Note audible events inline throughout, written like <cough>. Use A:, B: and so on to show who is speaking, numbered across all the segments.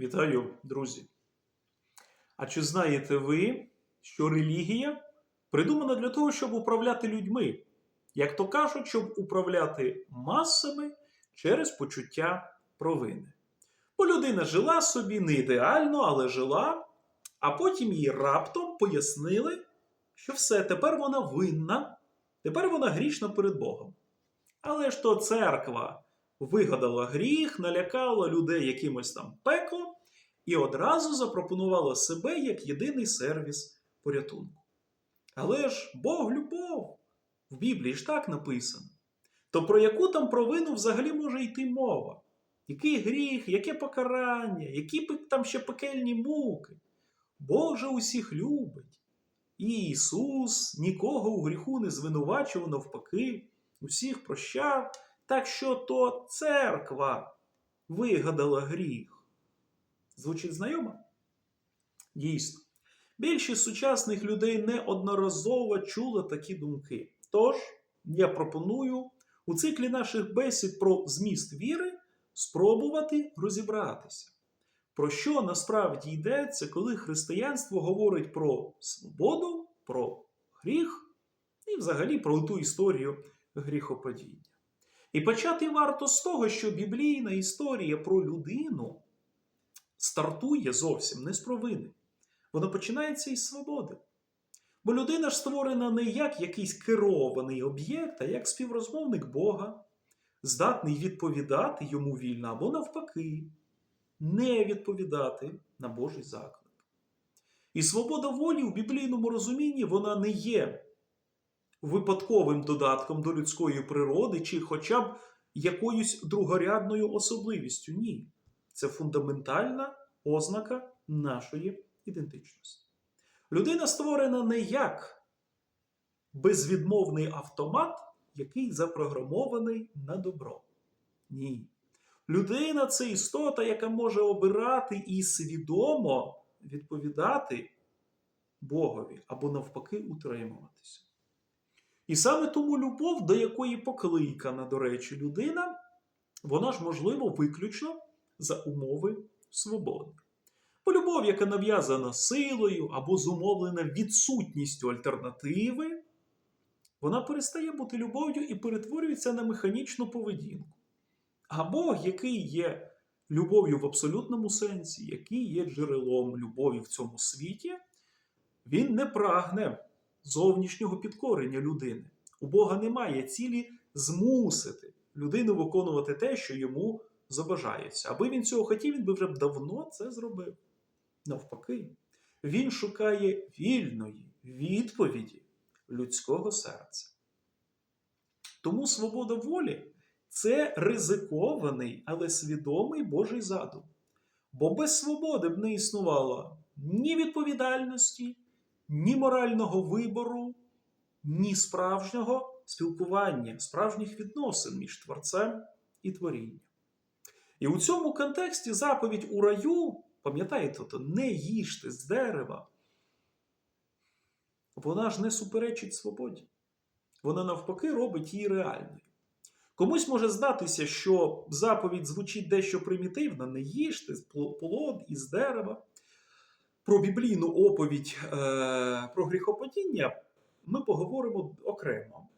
A: Вітаю, друзі! А чи знаєте ви, що релігія придумана для того, щоб управляти людьми? Як то кажуть, щоб управляти масами через почуття провини. Бо людина жила собі не ідеально, але жила, а потім їй раптом пояснили, що все, тепер вона винна, тепер вона грішна перед Богом. Але ж то церква вигадала гріх, налякала людей якимось там пеклом і одразу запропонувала себе як єдиний сервіс порятунку. Але ж Бог любов. В Біблії ж так написано. То про яку там провину взагалі може йти мова? Який гріх, яке покарання, які там ще пекельні муки? Бог же усіх любить. І Ісус нікого у гріху не звинувачував навпаки, усіх прощав. Так що то церква вигадала гріх. Звучить знайомо? Дійсно. Більшість сучасних людей неодноразово чули такі думки. Тож, я пропоную у циклі наших бесід про зміст віри спробувати розібратися. Про що насправді йдеться, коли християнство говорить про свободу, про гріх і взагалі про ту історію гріхопадіння. І почати варто з того, що біблійна історія про людину стартує зовсім не з провини. Вона починається із свободи. Бо людина ж створена не як якийсь керований об'єкт, а як співрозмовник Бога, здатний відповідати йому вільно або навпаки, не відповідати на Божий заклик. І свобода волі в біблійному розумінні вона не є випадковим додатком до людської природи чи хоча б якоюсь другорядною особливістю. Ні. Це фундаментальна ознака нашої ідентичності. Людина створена не як безвідмовний автомат, який запрограмований на добро. Ні. Людина це істота, яка може обирати і свідомо відповідати Богові або навпаки утримуватися. І саме тому любов, до якої покликана, до речі, людина, вона ж можливо виключно за умови свободи. Бо любов, яка нав'язана силою або зумовлена відсутністю альтернативи, вона перестає бути любов'ю і перетворюється на механічну поведінку. А Бог, який є любов'ю в абсолютному сенсі, який є джерелом любові в цьому світі, він не прагне зовнішнього підкорення людини. У Бога немає цілі змусити людину виконувати те, що йому забажається. Аби він цього хотів, він би вже давно це зробив. Навпаки, він шукає вільної відповіді людського серця. Тому свобода волі це ризикований, але свідомий Божий задум. Бо без свободи б не існувало ні відповідальності, ні морального вибору, ні справжнього спілкування, справжніх відносин між творцем і творінням. І у цьому контексті заповідь у раю, пам'ятаєте, то не їжте з дерева, вона ж не суперечить свободі. Вона навпаки робить її реальною. Комусь може здатися, що заповідь звучить дещо примітивно, не їжте плод із дерева. Про біблійну оповідь е, про гріхопадіння ми поговоримо окремо.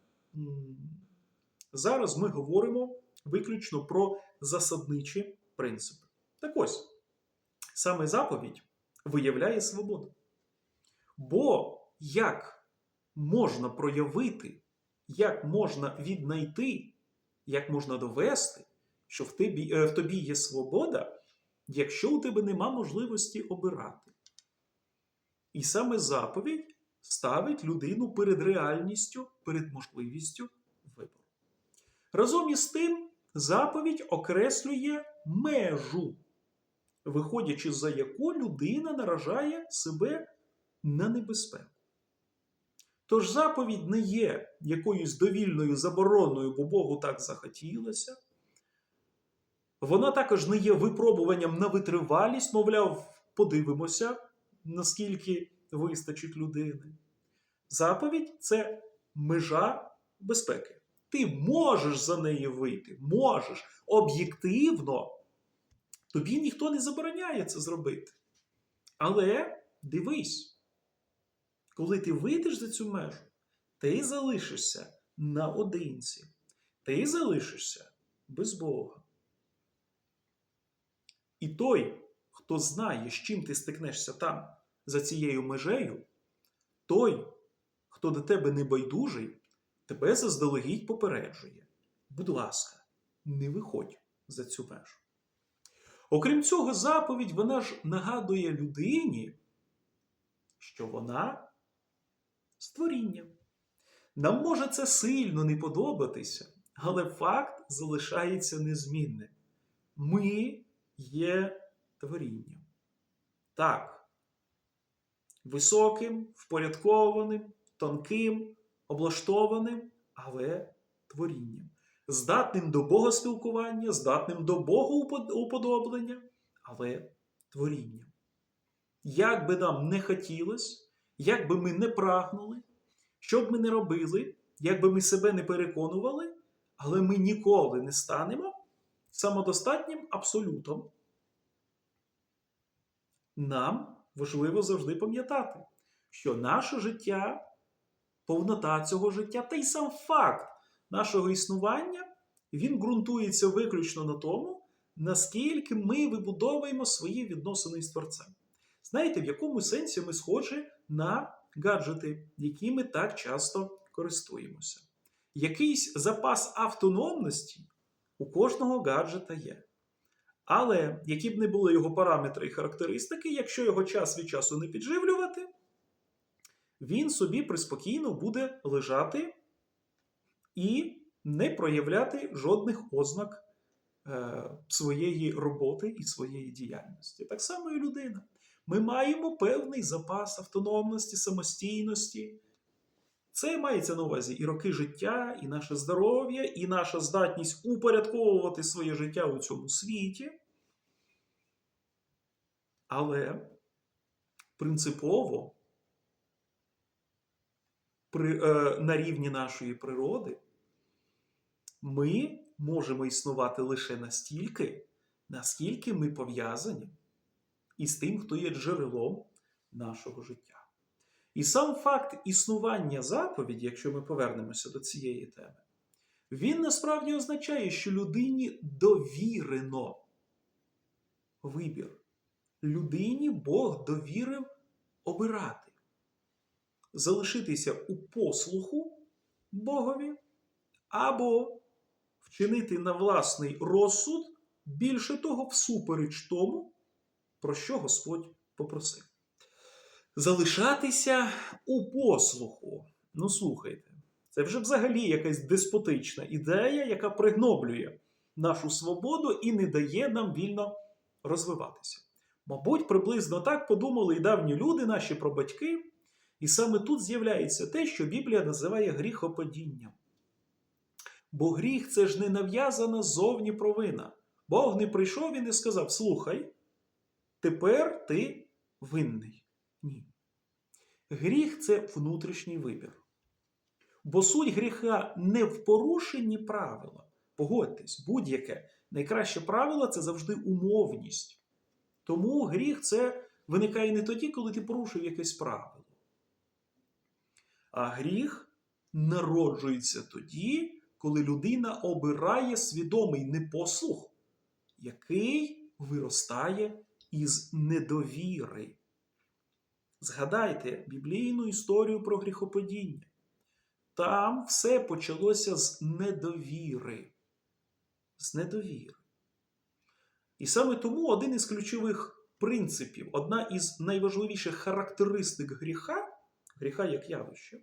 A: Зараз ми говоримо виключно про засадничі принципи. Так ось, саме заповідь виявляє свободу. Бо як можна проявити, як можна віднайти, як можна довести, що в тобі, е, в тобі є свобода, якщо у тебе нема можливості обирати? І саме заповідь ставить людину перед реальністю, перед можливістю вибору. Разом із тим, заповідь окреслює межу, виходячи за яку людина наражає себе на небезпеку. Тож заповідь не є якоюсь довільною забороною, бо Богу так захотілося. Вона також не є випробуванням на витривалість, мовляв, подивимося, наскільки вистачить людини. Заповідь це межа безпеки. Ти можеш за неї вийти, можеш об'єктивно Тобі ніхто не забороняє це зробити. Але дивись, коли ти вийдеш за цю межу, ти залишишся наодинці. Ти залишишся без Бога. І той, хто знає, з чим ти стикнешся там, за цією межею, той, хто до тебе не байдужий, тебе заздалегідь попереджує. Будь ласка, не виходь за цю межу. Окрім цього, заповідь вона ж нагадує людині, що вона створіння. Нам може це сильно не подобатися, але факт залишається незмінним. Ми є творінням. Так, високим, впорядкованим, тонким, облаштованим, але творінням. Здатним до богоспілкування, здатним до богоуподоблення, але творінням. Як би нам не хотілося, як би ми не прагнули, що б ми не робили, як би ми себе не переконували, але ми ніколи не станемо самодостатнім абсолютом. Нам важливо завжди пам'ятати, що наше життя, повнота цього життя та й сам факт нашого існування, він ґрунтується виключно на тому, наскільки ми вибудовуємо свої відносини з Творцем. Знаєте, в якому сенсі ми схожі на гаджети, якими так часто користуємося. Якийсь запас автономності у кожного гаджета є. Але які б не були його параметри і характеристики, якщо його час від часу не підживлювати, він собі приспокійно буде лежати і не проявляти жодних ознак е, своєї роботи і своєї діяльності. Так само і людина. Ми маємо певний запас автономності, самостійності. Це мається на увазі і роки життя, і наше здоров'я, і наша здатність упорядковувати своє життя у цьому світі. Але принципово при, е, на рівні нашої природи ми можемо існувати лише настільки, наскільки ми пов'язані із тим, хто є джерелом нашого життя. І сам факт існування заповіді, якщо ми повернемося до цієї теми, він насправді означає, що людині довірено вибір. Людині Бог довірив обирати, залишитися у послуху Богові або вчинити на власний розсуд, більше того, всупереч тому, про що Господь попросив. Залишатися у послуху. Ну, слухайте, це вже взагалі якась деспотична ідея, яка пригноблює нашу свободу і не дає нам вільно розвиватися. Мабуть, приблизно так подумали і давні люди, наші прабатьки, і саме тут з'являється те, що Біблія називає гріхопадінням. Бо гріх це ж не нав'язана зовні провина. Бог не прийшов і не сказав: Слухай, тепер ти винний. Гріх це внутрішній вибір. Бо суть гріха не в порушенні правила. Погодьтесь, будь-яке найкраще правило це завжди умовність. Тому гріх це виникає не тоді, коли ти порушив якесь правило. А гріх народжується тоді, коли людина обирає свідомий непослух, який виростає із недовіри. Згадайте біблійну історію про гріхопадіння. Там все почалося з недовіри. З недовіри. І саме тому один із ключових принципів, одна із найважливіших характеристик гріха, гріха як явище,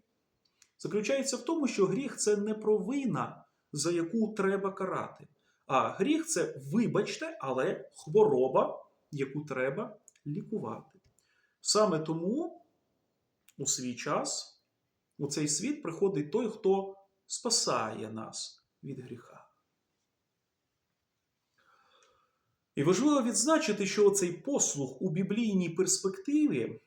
A: заключається в тому, що гріх це не провина, за яку треба карати. А гріх це, вибачте, але хвороба, яку треба лікувати. Саме тому у свій час у цей світ приходить той, хто спасає нас від гріха. І важливо відзначити, що цей послух у біблійній перспективі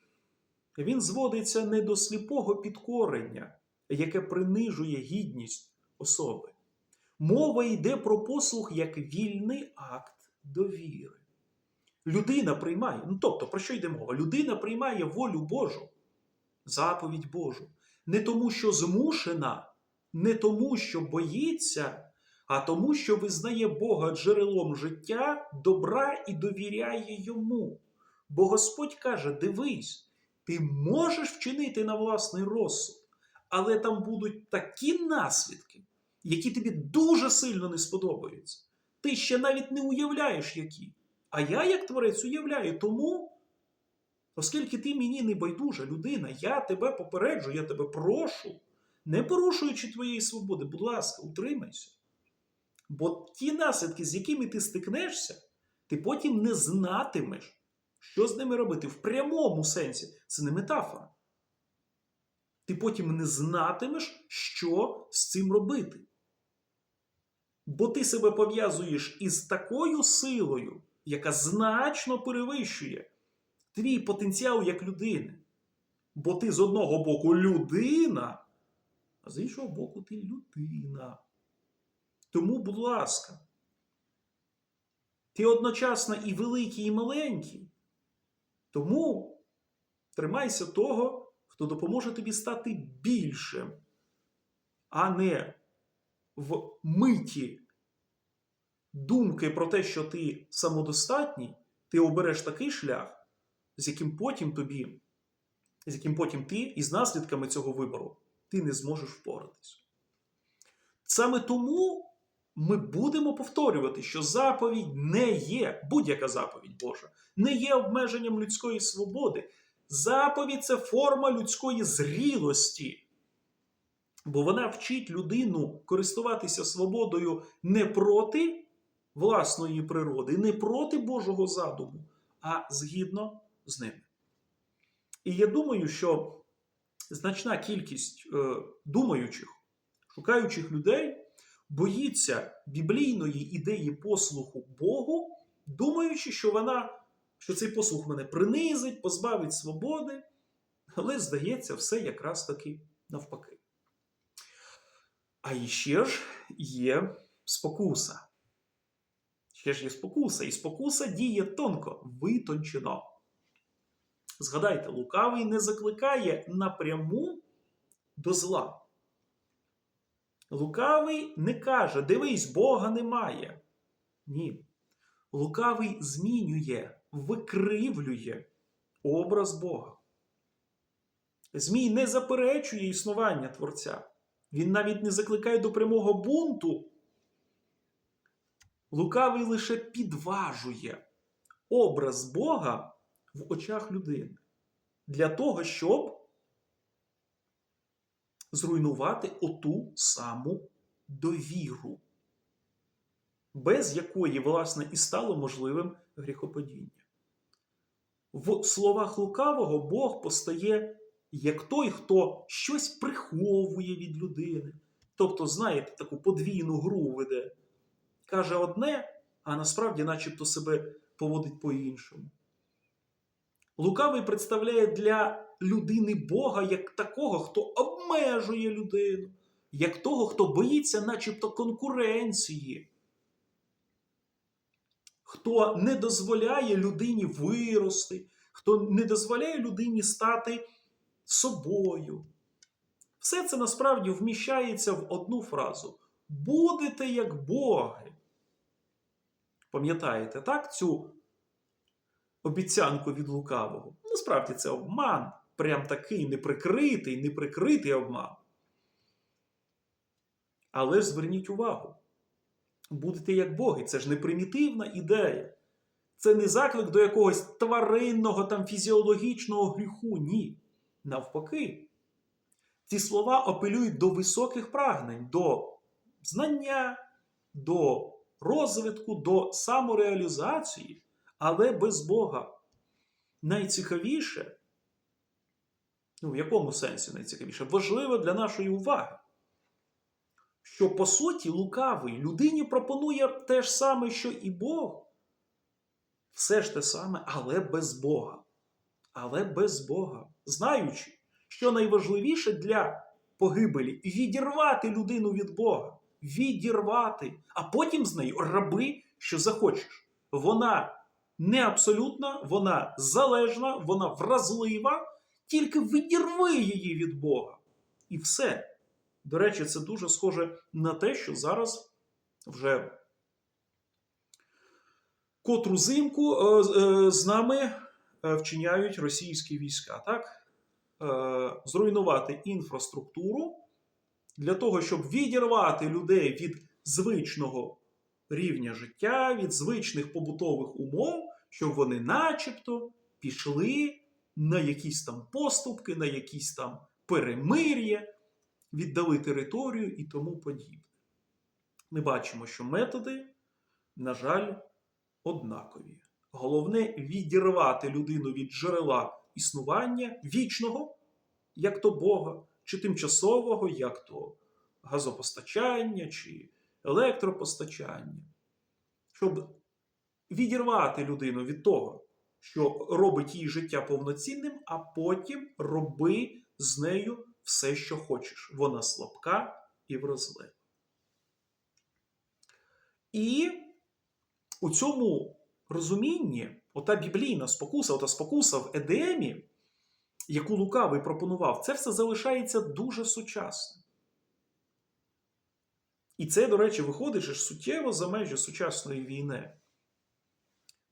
A: він зводиться не до сліпого підкорення, яке принижує гідність особи. Мова йде про послух як вільний акт довіри. Людина приймає, ну тобто, про що йде мова? Людина приймає волю Божу, заповідь Божу. Не тому, що змушена, не тому, що боїться, а тому, що визнає Бога джерелом життя, добра і довіряє йому. Бо Господь каже: дивись, ти можеш вчинити на власний розсуд, але там будуть такі наслідки, які тобі дуже сильно не сподобаються. Ти ще навіть не уявляєш, які. А я, як творець, уявляю, тому, оскільки ти мені не байдужа людина, я тебе попереджу, я тебе прошу, не порушуючи твоєї свободи, будь ласка, утримайся. Бо ті наслідки, з якими ти стикнешся, ти потім не знатимеш, що з ними робити. В прямому сенсі це не метафора. Ти потім не знатимеш, що з цим робити. Бо ти себе пов'язуєш із такою силою, яка значно перевищує твій потенціал як людини. Бо ти з одного боку людина, а з іншого боку, ти людина. Тому, будь ласка, ти одночасно і великий, і маленький. Тому тримайся того, хто допоможе тобі стати більшим, а не в миті думки про те, що ти самодостатній, ти обереш такий шлях, з яким потім тобі, з яким потім ти із наслідками цього вибору ти не зможеш впоратись. Саме тому ми будемо повторювати, що заповідь не є, будь-яка заповідь Божа, не є обмеженням людської свободи. Заповідь це форма людської зрілості. Бо вона вчить людину користуватися свободою не проти власної природи, не проти Божого задуму, а згідно з ними. І я думаю, що значна кількість е, думаючих, шукаючих людей боїться біблійної ідеї послуху Богу, думаючи, що вона, що цей послух мене принизить, позбавить свободи, але здається, все якраз таки навпаки. А іще ж є спокуса. Ще ж є спокуса, і спокуса діє тонко, витончено. Згадайте, лукавий не закликає напряму до зла. Лукавий не каже: дивись, Бога немає. Ні. Лукавий змінює, викривлює образ Бога. Змій не заперечує існування Творця. Він навіть не закликає до прямого бунту. Лукавий лише підважує образ Бога в очах людини для того, щоб зруйнувати оту саму довіру, без якої, власне, і стало можливим гріхопадіння. В словах лукавого Бог постає як той, хто щось приховує від людини. Тобто, знаєте, таку подвійну гру веде. Каже одне, а насправді, начебто, себе поводить по-іншому. Лукавий представляє для людини Бога як такого, хто обмежує людину, як того, хто боїться, начебто, конкуренції, хто не дозволяє людині вирости, хто не дозволяє людині стати собою. Все це насправді вміщається в одну фразу: будете як боги. Пам'ятаєте, так, цю обіцянку від лукавого? Насправді це обман. Прям такий неприкритий, неприкритий обман. Але ж зверніть увагу. Будете як боги. Це ж не примітивна ідея. Це не заклик до якогось тваринного там фізіологічного гріху. Ні. Навпаки, ці слова апелюють до високих прагнень, до знання, до розвитку, до самореалізації, але без Бога. Найцікавіше, ну, в якому сенсі найцікавіше, важливо для нашої уваги, що по суті лукавий людині пропонує те ж саме, що і Бог. Все ж те саме, але без Бога. Але без Бога. Знаючи, що найважливіше для погибелі відірвати людину від Бога. Відірвати, а потім з нею раби, що захочеш. Вона не абсолютна, вона залежна, вона вразлива, тільки відірви її від Бога. І все. До речі, це дуже схоже на те, що зараз вже котру зимку е, з- е, нами е, вчиняють російські війська. Так? Зруйнувати інфраструктуру для того, щоб відірвати людей від звичного рівня життя, від звичних побутових умов, щоб вони начебто пішли на якісь там поступки, на якісь там перемир'я, віддали територію і тому подібне. Ми бачимо, що методи, на жаль, однакові. Головне відірвати людину від джерела існування вічного, як то Бога, чи тимчасового, як то газопостачання чи електропостачання, щоб відірвати людину від того, що робить її життя повноцінним, а потім роби з нею все, що хочеш. Вона слабка і вразлива. І у цьому розумінні, ота біблійна спокуса, ота спокуса в Едемі, яку Лукавий пропонував, це все залишається дуже сучасним. І це, до речі, виходить ж суттєво за межі сучасної війни.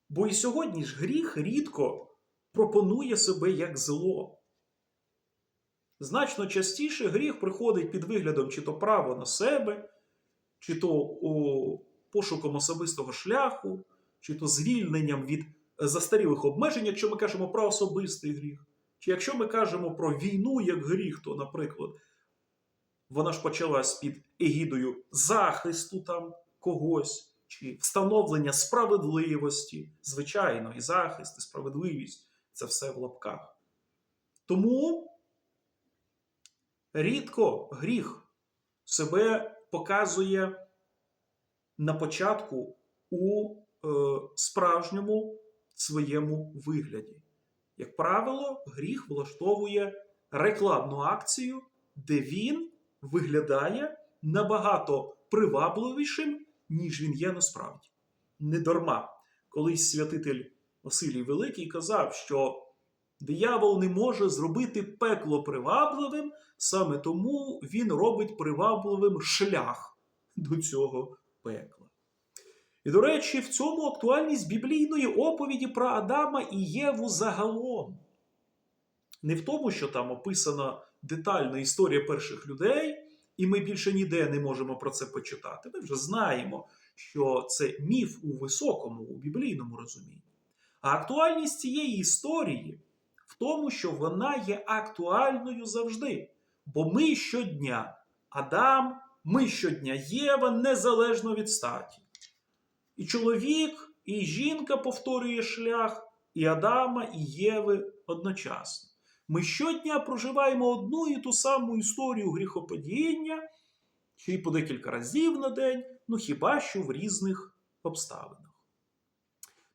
A: Бо і сьогодні ж гріх рідко пропонує себе як зло. Значно частіше гріх приходить під виглядом чи то право на себе, чи то о, пошуком особистого шляху, чи то звільненням від застарілих обмежень, якщо ми кажемо про особистий гріх. Чи якщо ми кажемо про війну як гріх, то, наприклад, вона ж почалась під егідою захисту там когось, чи встановлення справедливості, звичайно, і захист, і справедливість це все в лапках. Тому рідко гріх себе показує на початку у е, справжньому своєму вигляді. Як правило, гріх влаштовує рекламну акцію, де він виглядає набагато привабливішим, ніж він є насправді. Недарма. Колись святитель Василій Великий казав, що диявол не може зробити пекло привабливим, саме тому він робить привабливим шлях до цього пекла. І, до речі, в цьому актуальність біблійної оповіді про Адама і Єву загалом. Не в тому, що там описана детальна історія перших людей, і ми більше ніде не можемо про це почитати. Ми вже знаємо, що це міф у високому, у біблійному розумінні. А актуальність цієї історії в тому, що вона є актуальною завжди. Бо ми щодня Адам, ми щодня Єва, незалежно від статі. І чоловік, і жінка повторює шлях, і Адама, і Єви одночасно. Ми щодня проживаємо одну і ту саму історію гріхопадіння, чи й по декілька разів на день, ну хіба що в різних обставинах.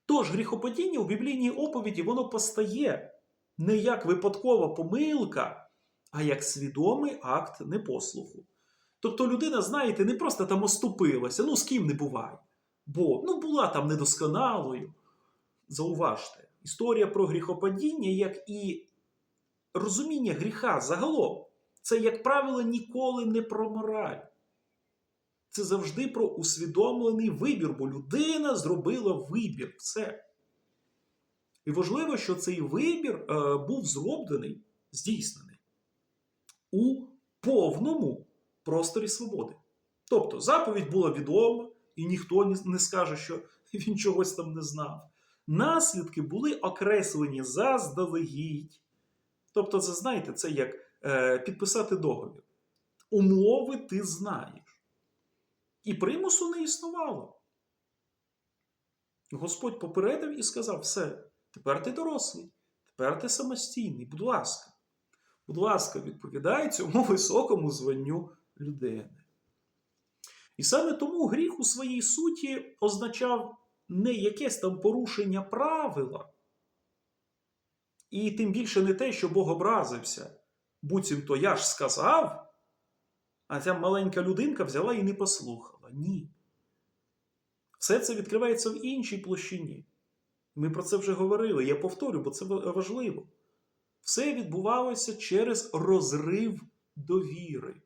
A: Тож гріхопадіння у біблійній оповіді воно постає не як випадкова помилка, а як свідомий акт непослуху. Тобто людина, знаєте, не просто там оступилася, ну з ким не буває. Бо ну, була там недосконалою. Зауважте, історія про гріхопадіння, як і розуміння гріха загалом, це, як правило, ніколи не про мораль. Це завжди про усвідомлений вибір, бо людина зробила вибір. Все. І важливо, що цей вибір е, був зроблений, здійснений у повному просторі свободи. Тобто заповідь була відома, і ніхто не скаже, що <laughs> він чогось там не знав. Наслідки були окреслені заздалегідь. Тобто, це знаєте, це як е, підписати договір. Умови ти знаєш. І примусу не існувало. Господь попередив і сказав: все, тепер ти дорослий, тепер ти самостійний, будь ласка. Будь ласка, відповідай цьому <laughs> високому званню людини. І саме тому гріх у своїй суті означав не якесь там порушення правила, і тим більше не те, що Бог образився. Буцімто я ж сказав, а ця маленька людинка взяла і не послухала. Ні. Все це відкривається в іншій площині. Ми про це вже говорили. Я повторю, бо це важливо. Все відбувалося через розрив довіри.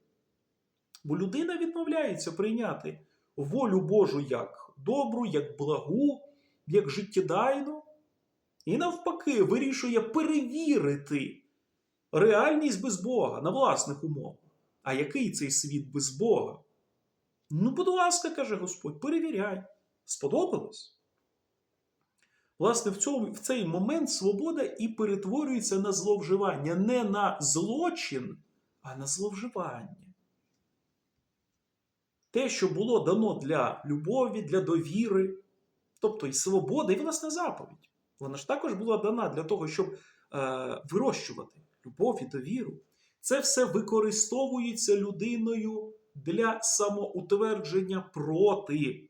A: Бо людина відмовляється прийняти волю Божу як добру, як благу, як життєдайну, і навпаки вирішує перевірити реальність без Бога на власних умовах. А який цей світ без Бога? Ну, будь ласка, каже Господь, перевіряй. Сподобалось? Власне, в, цьому, в цей момент свобода і перетворюється на зловживання, не на злочин, а на зловживання. Те, що було дано для любові, для довіри, тобто і свобода, і власне заповідь. Вона ж також була дана для того, щоб е, вирощувати любов і довіру. Це все використовується людиною для самоутвердження проти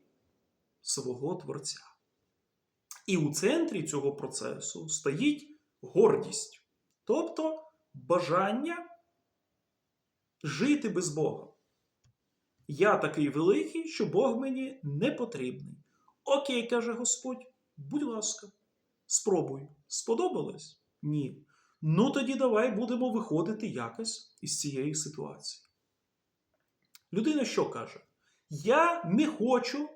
A: свого Творця. І у центрі цього процесу стоїть гордість, тобто бажання жити без Бога. Я такий великий, що Бог мені не потрібний. Окей, каже Господь, будь ласка, спробуй. Сподобалось? Ні. Ну тоді давай будемо виходити якось із цієї ситуації. Людина що каже? Я не хочу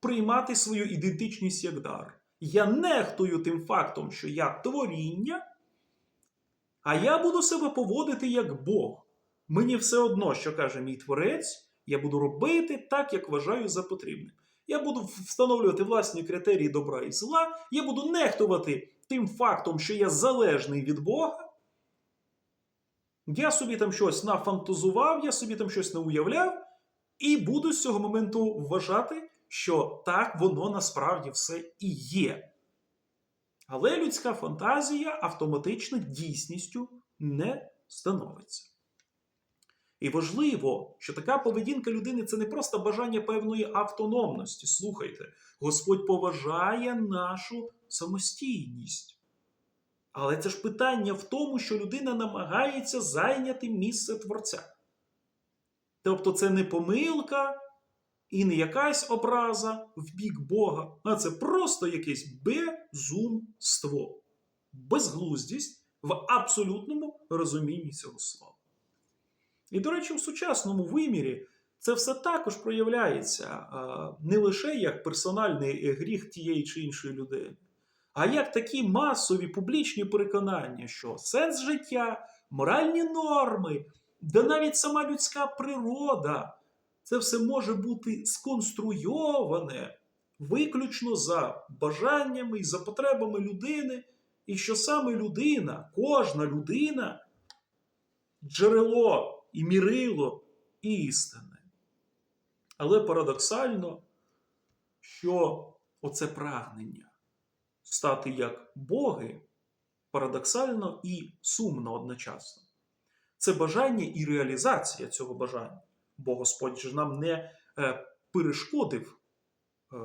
A: приймати свою ідентичність як дар. Я нехтую тим фактом, що я творіння, а я буду себе поводити як Бог. Мені все одно, що каже мій творець, я буду робити так, як вважаю за потрібне. Я буду встановлювати власні критерії добра і зла, я буду нехтувати тим фактом, що я залежний від Бога. Я собі там щось нафантазував, я собі там щось науявляв, і буду з цього моменту вважати, що так воно насправді все і є. Але людська фантазія автоматично дійсністю не становиться. І важливо, що така поведінка людини це не просто бажання певної автономності. Слухайте, Господь поважає нашу самостійність. Але це ж питання в тому, що людина намагається зайняти місце Творця. Тобто це не помилка і не якась образа в бік Бога, а це просто якесь безумство, безглуздість в абсолютному розумінні цього слова. І, до речі, в сучасному вимірі це все також проявляється не лише як персональний гріх тієї чи іншої людини, а як такі масові публічні переконання, що сенс життя, моральні норми, да навіть сама людська природа, це все може бути сконструйоване виключно за бажаннями і за потребами людини, і що саме людина, кожна людина, джерело і мірило і істини. Але парадоксально, що оце прагнення стати як Боги парадоксально і сумно одночасно. Це бажання і реалізація цього бажання. Бо Господь же нам не е, перешкодив е,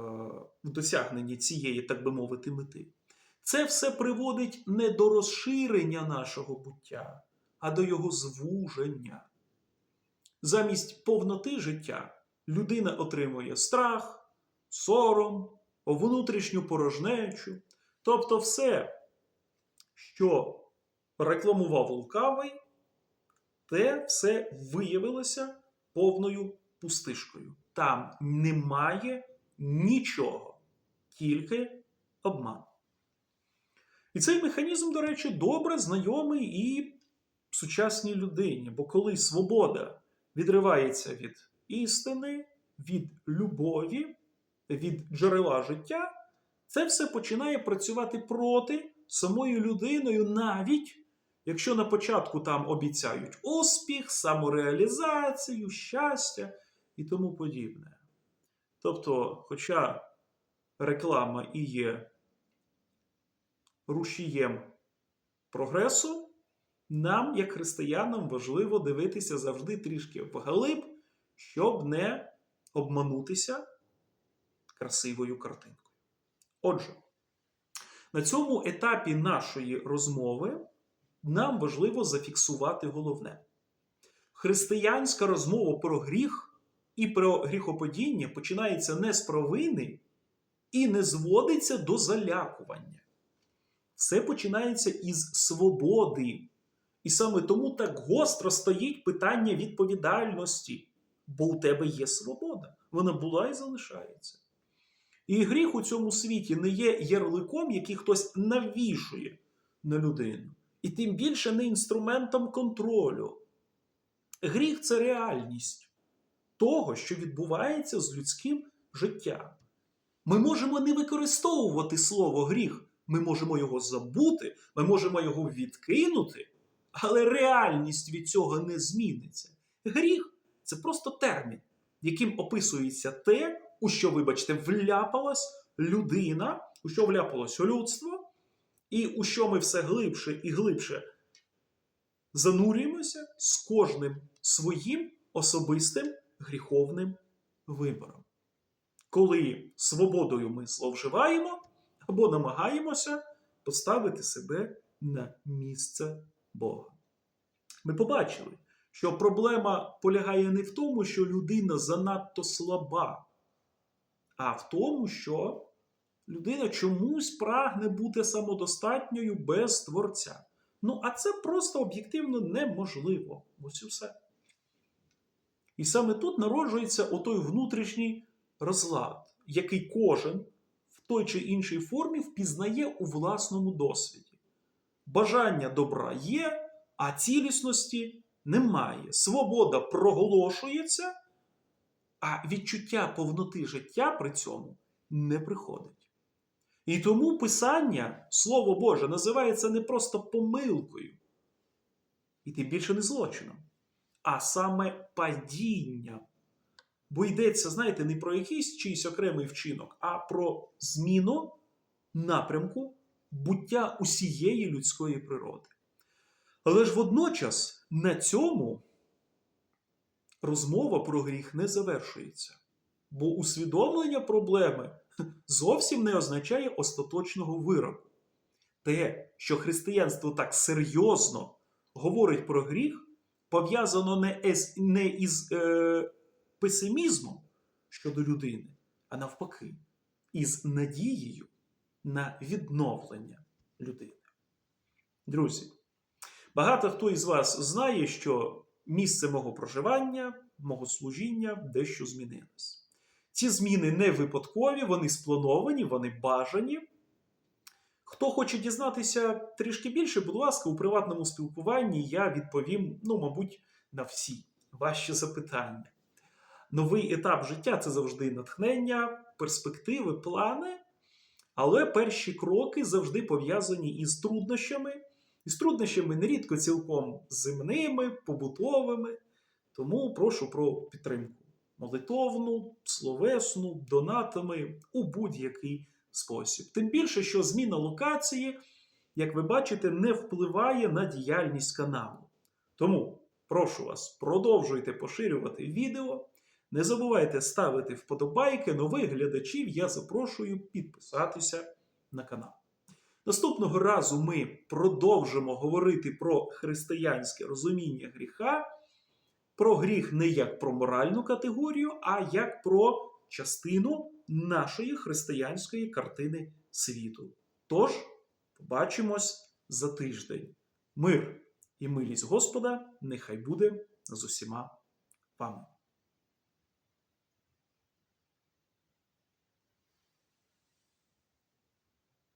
A: в досягненні цієї, так би мовити, мети. Це все приводить не до розширення нашого буття, а до його звуження. Замість повноти життя людина отримує страх, сором, внутрішню порожнечу, тобто все, що рекламував лукавий, те все виявилося повною пустишкою. Там немає нічого, тільки обман. І цей механізм, до речі, добре знайомий і сучасній людині, бо коли свобода відривається від істини, від любові, від джерела життя, це все починає працювати проти самою людиною, навіть якщо на початку там обіцяють успіх, самореалізацію, щастя і тому подібне. Тобто, хоча реклама і є рушієм прогресу, нам, як християнам, важливо дивитися завжди трішки вглиб, щоб не обманутися красивою картинкою. Отже, на цьому етапі нашої розмови нам важливо зафіксувати головне. Християнська розмова про гріх і про гріхопадіння починається не з провини, і не зводиться до залякування. Все починається із свободи. І саме тому так гостро стоїть питання відповідальності, бо у тебе є свобода. Вона була і залишається. І гріх у цьому світі не є ярликом, який хтось навішує на людину. І тим більше не інструментом контролю. Гріх це реальність того, що відбувається з людським життям. Ми можемо не використовувати слово гріх, ми можемо його забути, ми можемо його відкинути, але реальність від цього не зміниться. Гріх це просто термін, яким описується те, у що, вибачте, вляпалась людина, у що вляпалось людство, і у що ми все глибше і глибше занурюємося з кожним своїм особистим гріховним вибором. Коли свободою ми зловживаємо або намагаємося поставити себе на місце Бога. Ми побачили, що проблема полягає не в тому, що людина занадто слаба, а в тому, що людина чомусь прагне бути самодостатньою без творця. Ну, а це просто об'єктивно неможливо. Ось і все. І саме тут народжується отой внутрішній розлад, який кожен в той чи іншій формі впізнає у власному досвіді. Бажання добра є, а цілісності немає. Свобода проголошується, а відчуття повноти життя при цьому не приходить. І тому Писання, Слово Боже, називається не просто помилкою, і тим більше не злочином, а саме падінням. Бо йдеться, знаєте, не про якийсь чийсь окремий вчинок, а про зміну напрямку буття усієї людської природи. Але ж водночас на цьому розмова про гріх не завершується. Бо усвідомлення проблеми зовсім не означає остаточного вироку. Те, що християнство так серйозно говорить про гріх, пов'язано не, із, не із е, песимізмом щодо людини, а навпаки, із надією на відновлення людини. Друзі, багато хто із вас знає, що місце мого проживання, мого служіння дещо змінилось. Ці зміни не випадкові, вони сплановані, вони бажані. Хто хоче дізнатися трішки більше, будь ласка, у приватному спілкуванні я відповім, ну, мабуть, на всі ваші запитання. Новий етап життя це завжди натхнення, перспективи, плани. Але перші кроки завжди пов'язані із труднощами, і з труднощами нерідко цілком земними, побутовими. Тому прошу про підтримку молитовну, словесну, донатами у будь-який спосіб. Тим більше, що зміна локації, як ви бачите, не впливає на діяльність каналу. Тому прошу вас, продовжуйте поширювати відео. Не забувайте ставити вподобайки, нових глядачів я запрошую підписатися на канал. Наступного разу ми продовжимо говорити про християнське розуміння гріха, про гріх не як про моральну категорію, а як про частину нашої християнської картини світу. Тож, побачимось за тиждень. Мир і милість Господа нехай буде з усіма вами.